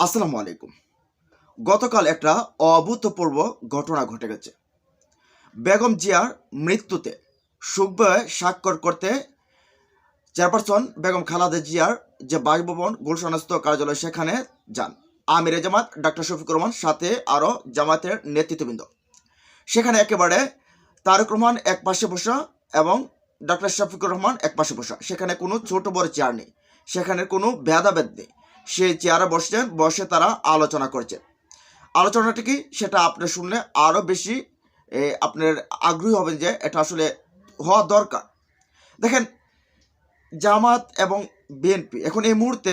আসসালামু আলাইকুম। গতকাল একটা অভূতপূর্ব ঘটনা ঘটে গেছে। বেগম জিয়ার মৃত্যুতে সুখবয়ে স্বাক্ষর করতে চেয়ারপারসন বেগম খালাদা জিয়ার যে বাসভবন, গুলশানস্থ কার্যালয়, সেখানে যান। আমিরে জামাত, ডাক্তার শফিকুর রহমান, সাথে আরও জামাতের নেতৃত্ববৃন্দ। সেখানে একেবারে তারক রহমান এক পাশে বসা এবং ডাক্তার শফিকুর রহমান এক পাশে বসা। সেখানে কোনো ছোট বড় চেয়ার নেই। সেখানে কোনো ভেদাভেদ নেই। সেই চেয়ারে বসছেন বসে তারা আলোচনা করছেন আলোচনাটা কি? সেটা আপনি শুনলে আরও বেশি আপনার আগ্রহী হবেন যে এটা আসলে হওয়া দরকার। দেখেন, জামাত এবং বিএনপি এখন এই মুহূর্তে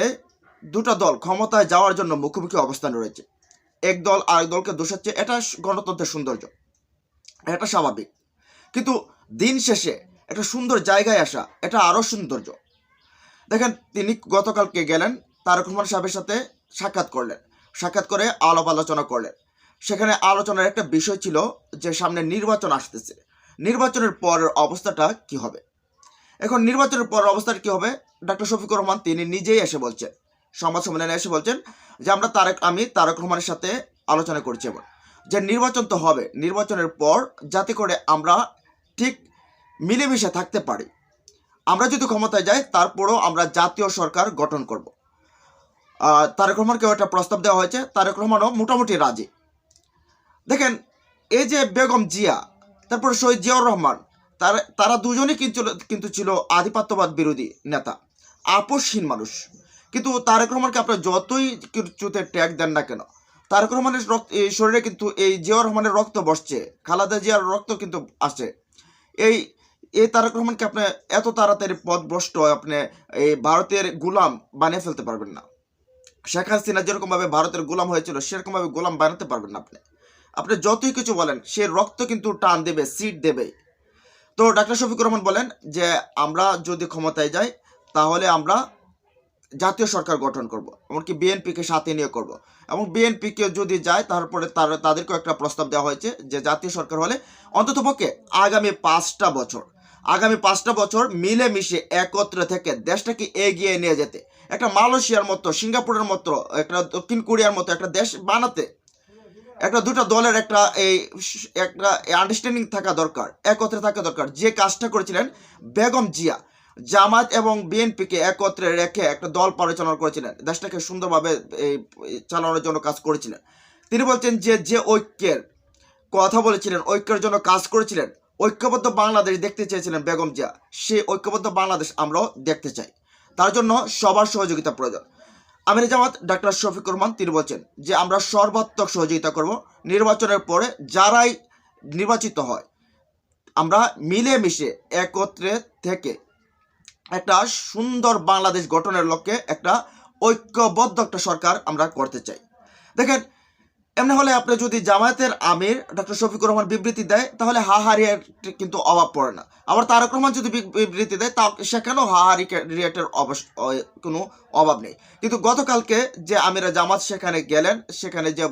দুটো দল ক্ষমতায় যাওয়ার জন্য মুখোমুখি অবস্থান রয়েছে। এক দল আরেক দলকে দোষাচ্ছে এটা গণতন্ত্রের সৌন্দর্য। এটা স্বাভাবিক। কিন্তু দিন শেষে একটা সুন্দর জায়গায় আসা, এটা আরও সৌন্দর্য। দেখেন, তিনি গতকালকে গেলেন তারক রহমান সাহেবের সাথে সাক্ষাৎ করলেন। সাক্ষাৎ করে আলাপ আলোচনা করলেন। সেখানে আলোচনার একটা বিষয় ছিল যে সামনে নির্বাচন আসতেছে। নির্বাচনের পরের অবস্থাটা কি হবে? এখন নির্বাচনের পরের অবস্থাটা কি হবে? ডাক্তার শফিকুর রহমান তিনি নিজেই এসে বলছেন, সংবাদ সম্মেলনে এসে বলছেন যে, আমরা তারেক, আমি তারক রহমানের সাথে আলোচনা করছি এবার। যে নির্বাচন তো হবে, নির্বাচনের পর যাতে করে আমরা ঠিক মিলেমিশে থাকতে পারি। আমরা যদি ক্ষমতায় যাই, তারপরও আমরা জাতীয় সরকার গঠন করব। তারেক রহমানকেও একটা প্রস্তাব দেওয়া হয়েছে। তারেক রহমানও মোটামুটি রাজি। দেখেন, এই যে বেগম জিয়া, তারপর শহীদ জিয়াউর রহমান, তারা তারা দুজনেই কিন্তু কিন্তু ছিল আধিপত্যবাদ বিরোধী নেতা, আপোষহীন মানুষ। কিন্তু তারেক রহমানকে আপনার যতই কিছুতে ট্যাগ দেন না কেন, তারেক রহমানের রক্ত এই শরীরে কিন্তু এই জিয়াউর রহমানের রক্ত বসছে, খালাদা জিয়ার রক্ত কিন্তু আসে এই এই তারেক রহমানকে আপনি এত তাড়াতাড়ি পথভ্রষ্ট আপনি এই ভারতের গুলাম বানিয়ে ফেলতে পারবেন না। শেখ হাসিনা যেরকমভাবে ভারতের গোলাম হয়েছিল, সেরকমভাবে গোলাম বানাতে পারবেন না আপনি। আপনি যতই কিছু বলেন, সে রক্ত কিন্তু টান দেবে সিট দেবে। তো ডাক্তার শফিকুর রহমান বলেন যে, আমরা যদি ক্ষমতায় যাই, তাহলে আমরা জাতীয় সরকার গঠন করব, এমনকি বিএনপিকে সাথে নিয়ে করব। এবং বিএনপিকে যদি যায়, তারপরে তার, তাদেরকেও একটা প্রস্তাব দেওয়া হয়েছে যে, জাতীয় সরকার হলে অন্ততপক্ষে আগামী পাঁচটা বছর আগামী পাঁচটা বছর মিলেমিশে একত্রে থেকে দেশটাকে এগিয়ে নিয়ে যেতে। একটা মালয়েশিয়ার মতো, সিঙ্গাপুরের মতো, একটা দক্ষিণ কোরিয়ার মতো একটা দেশ বানাতে। একটা দুটো দলের একটা এই একটা আন্ডারস্ট্যান্ডিং থাকা দরকার, একত্রে থাকা দরকার। যে কাজটা করেছিলেন বেগম জিয়া জামাত এবং বিএনপিকে একত্রে রেখে একটা দল পরিচালনা করেছিলেন, দেশটাকে সুন্দরভাবে এই এই চালানোর জন্য কাজ করেছিলেন। তিনি বলছেন যে যে ঐক্যের কথা বলেছিলেন, ঐক্যের জন্য কাজ করেছিলেন ঐক্যবদ্ধ বাংলাদেশ দেখতে চেয়েছিলেন বেগম জিয়া। সেই ঐক্যবদ্ধ বাংলাদেশ আমরাও দেখতে চাই। তার জন্য সবার সহযোগিতা প্রয়োজন। আমির জামাত ডাক্তার শফিকুর রহমান তিনি বলছেন যে, আমরা সর্বাত্মক সহযোগিতা করব। নির্বাচনের পরে যারাই নির্বাচিত হয়, আমরা মিলেমিশে একত্রে থেকে একটা সুন্দর বাংলাদেশ গঠনের লক্ষ্যে একটা ঐক্যবদ্ধ একটা সরকার আমরা করতে চাই। দেখেন এমনি হলে আপনি যদি জামায়াতের আমির, ডক্টর শফিকুর রহমান বিবৃতি দেয়, তাহলে হাহারিয়ার কিন্তু অভাব পড়ে না। আবার তারক রহমান যদি বিব- বিবৃতি দেয় তা সেখানেও হাহারি রিয়েটের অবশ্য কোনো অভাব নেই। কিন্তু গতকালকে যে আমিরা জামাত সেখানে গেলেন, সেখানে যে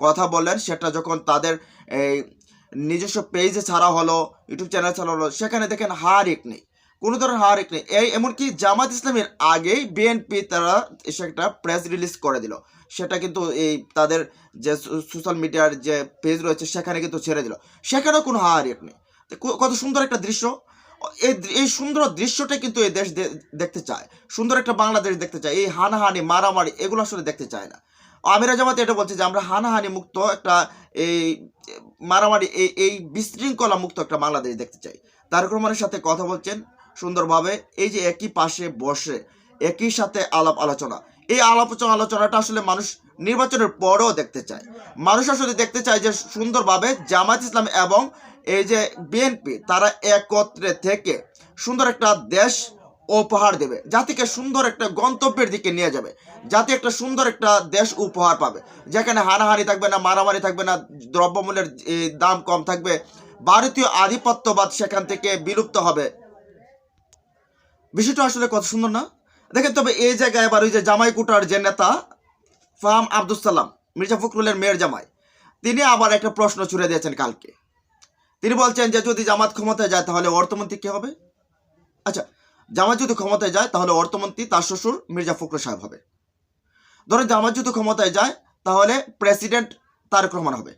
কথা বললেন, সেটা যখন তাদের এই নিজস্ব পেজে ছাড়া হলো ইউটিউব চ্যানেল ছাড়া হলো, সেখানে দেখেন হারিক নেই। কোনো ধরনের হারিক নেই। এই এমনকি জামাত ইসলামের আগেই বিএনপি তারা এসে একটা প্রেস রিলিজ করে দিল। সেটা কিন্তু এই তাদের যে সোশ্যাল মিডিয়ার যে পেজ রয়েছে, সেখানে কিন্তু ছেড়ে দিল। সেখানেও কোনো হারিক নেই। কত সুন্দর একটা দৃশ্য। এই এই সুন্দর দৃশ্যটা কিন্তু এই দেশ দেখতে চায়। সুন্দর একটা বাংলাদেশ দেখতে চায়। এই হানাহানি, মারামারি, এগুলো আসলে দেখতে চায় না। আমিরা জামাতে এটা বলছে যে, আমরা হানাহানি মুক্ত একটা এই মারামারি, এই এই বিশৃঙ্খলা মুক্ত একটা বাংলাদেশ দেখতে চাই। তারক রহমানের সাথে কথা বলছেন সুন্দরভাবে এই যে একই পাশে বসে, একই সাথে আলাপ আলোচনা। এই আলাপ আলোচনাটা আসলে মানুষ নির্বাচনের পরেও দেখতে চায়। মানুষ আসলে দেখতে চায় যে সুন্দরভাবে জামাত ইসলাম এবং এই যে বিএনপি তারা একত্রে থেকে সুন্দর একটা দেশ উপহার দেবে। জাতিকে সুন্দর একটা গন্তব্যের দিকে নিয়ে যাবে। জাতি একটা সুন্দর একটা দেশ উপহার পাবে। যেখানে হানাহানি থাকবে না, মারামারি থাকবে না, দ্রব্যমূল্যের দাম কম থাকবে। ভারতীয় আধিপত্যবাদ সেখান থেকে বিলুপ্ত হবে। বিষয়টা আসলে কত সুন্দর না? দেখেন তবে এই জায়গায় এবার ওই যে জামাই কুটার যে নেতা, ফাহাম আব্দুল সালাম, মির্জা ফখরুলের মেয়ের জামাই, তিনি আবার একটা প্রশ্ন ছুড়ে দিয়েছেন কালকে। তিনি বলছেন যে, যদি জামাত ক্ষমতায় যায় তাহলে অর্থমন্ত্রী কে হবে? আচ্ছা জামাত যদি ক্ষমতায় যায় তাহলে অর্থমন্ত্রী তার শ্বশুর মির্জা ফখরুল সাহেব হবে। ধরো জামাত যদি ক্ষমতায় যায় তাহলে প্রেসিডেন্ট তারেক রহমান হবে।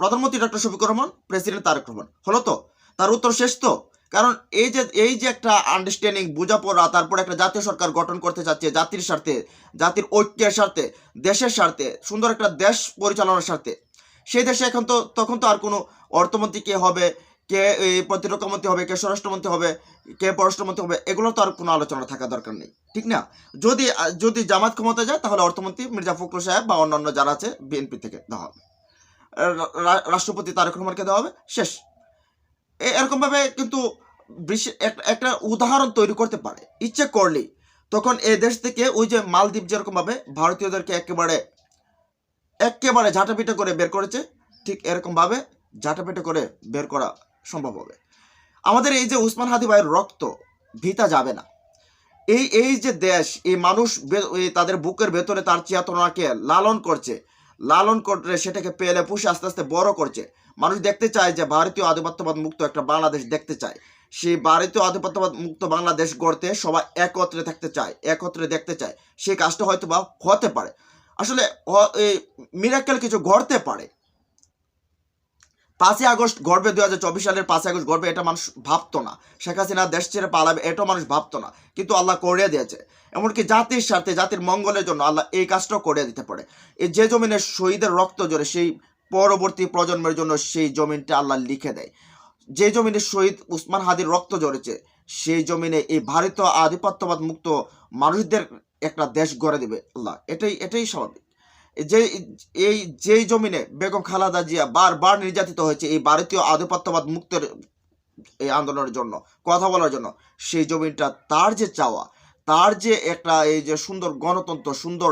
প্রধানমন্ত্রী ডক্টর শফিকুর রহমান, প্রেসিডেন্ট তারেক রহমান। হলো তো? তার উত্তর শেষ তো? কারণ এই যে এই যে একটা আন্ডারস্ট্যান্ডিং বোঝাপড়া, তারপর একটা জাতীয় সরকার গঠন করতে চাচ্ছে, জাতির স্বার্থে, জাতির ঐক্যের স্বার্থে, দেশের স্বার্থে, সুন্দর একটা দেশ পরিচালনার স্বার্থে, সেই দেশে এখন তো, তখন তো আর কোনো অর্থমন্ত্রী কে হবে, কে এই প্রতিরক্ষা মন্ত্রী হবে, কে স্বরাষ্ট্রমন্ত্রী হবে, কে পররাষ্ট্রমন্ত্রী হবে এগুলো তো আর কোনো আলোচনা থাকা দরকার নেই, ঠিক না? যদি যদি জামাত ক্ষমতা যায়, তাহলে অর্থমন্ত্রী মির্জা ফখরুল সাহেব বা অন্যান্য যারা আছে, বিএনপি থেকে দেওয়া হবে। রাষ্ট্রপতি তারেক রহমানকে দেওয়া হবে, শেষ। এরকমভাবে কিন্তু একটা উদাহরণ তৈরি করতে পারে। ইচ্ছে করলেই। তখন এ দেশ থেকে ওই যে মালদ্বীপ যেরকমভাবে ভারতীয়দেরকে একেবারে একেবারে ঝাঁটাপিটা করে বের করেছে, ঠিক এরকমভাবে ঝাঁটাপিটা করে বের করা সম্ভব হবে। আমাদের এই যে উসমান হাদি ভাইয়ের রক্ত ভিতা যাবে না। এই এই যে দেশ, এই মানুষ তাদের বুকের ভেতরে তার চেতনাকে লালন করছে, লালন করে সেটাকে পেলে পুষে আস্তে আস্তে বড় করছে। মানুষ দেখতে চায় যে ভারতীয় আধিপত্যবাদ মুক্ত একটা বাংলাদেশ দেখতে চায়। সেই ভারতীয় আধিপত্যবাদ মুক্ত বাংলাদেশ গড়তে সবাই একত্রে থাকতে চায়, একত্রে দেখতে চায়। সেই কাজটা হয়তো বা হতে পারে। আসলে মিরাক্কেল কিছু ঘটতে পারে। পাঁচই আগস্ট গড়বে দুই হাজার চব্বিশ সালের পাঁচই আগস্ট গড়বে এটা মানুষ ভাবতো না। শেখ হাসিনা দেশ ছেড়ে পালাবে এটাও মানুষ ভাবতো না। কিন্তু আল্লাহ করে দিয়েছে। এমনকি জাতির স্বার্থে, জাতির মঙ্গলের জন্য আল্লাহ এই কাজটাও করে দিতে পারে। এই যে জমিনে শহীদের রক্ত জোরে সেই পরবর্তী প্রজন্মের জন্য সেই জমিনটা আল্লাহ লিখে দেয়। যে জমিনে শহীদ উসমান হাদির রক্ত জড়েছে সেই জমিনে এই ভারতীয় আধিপত্যবাদ মুক্ত মানুষদের একটা দেশ গড়ে দেবে আল্লাহ। এটাই এটাই স্বাভাবিক। যে এই, যেই জমিনে বেগম খালাদা জিয়া বারবার নির্যাতিত হয়েছে এই ভারতীয় আধিপত্যবাদ মুক্তের এই আন্দোলনের জন্য, কথা বলার জন্য, সেই জমিনটা তার যে চাওয়া, তার যে একটা এই যে সুন্দর গণতন্ত্র, সুন্দর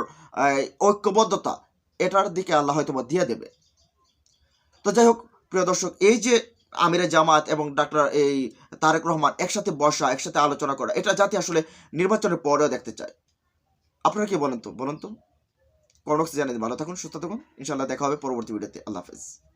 ঐক্যবদ্ধতা, এটার দিকে আল্লাহ হয়তো দিয়ে দেবে। তো যাই হোক, প্রিয় দর্শক, এই যে আমিরে জামাত এবং ডাক্তার এই তারেক রহমান একসাথে বসা, একসাথে আলোচনা করা, এটা জাতি আসলে নির্বাচনের পরেও দেখতে চায়। আপনারা কি বলেন তো? বলুন তো? কর্মক্সি জানিয়ে ভালো থাকুন, সুস্থ থাকুন। ইনশাল্লাহ দেখা হবে পরবর্তী ভিডিওতে। আল্লাহ হাফেজ।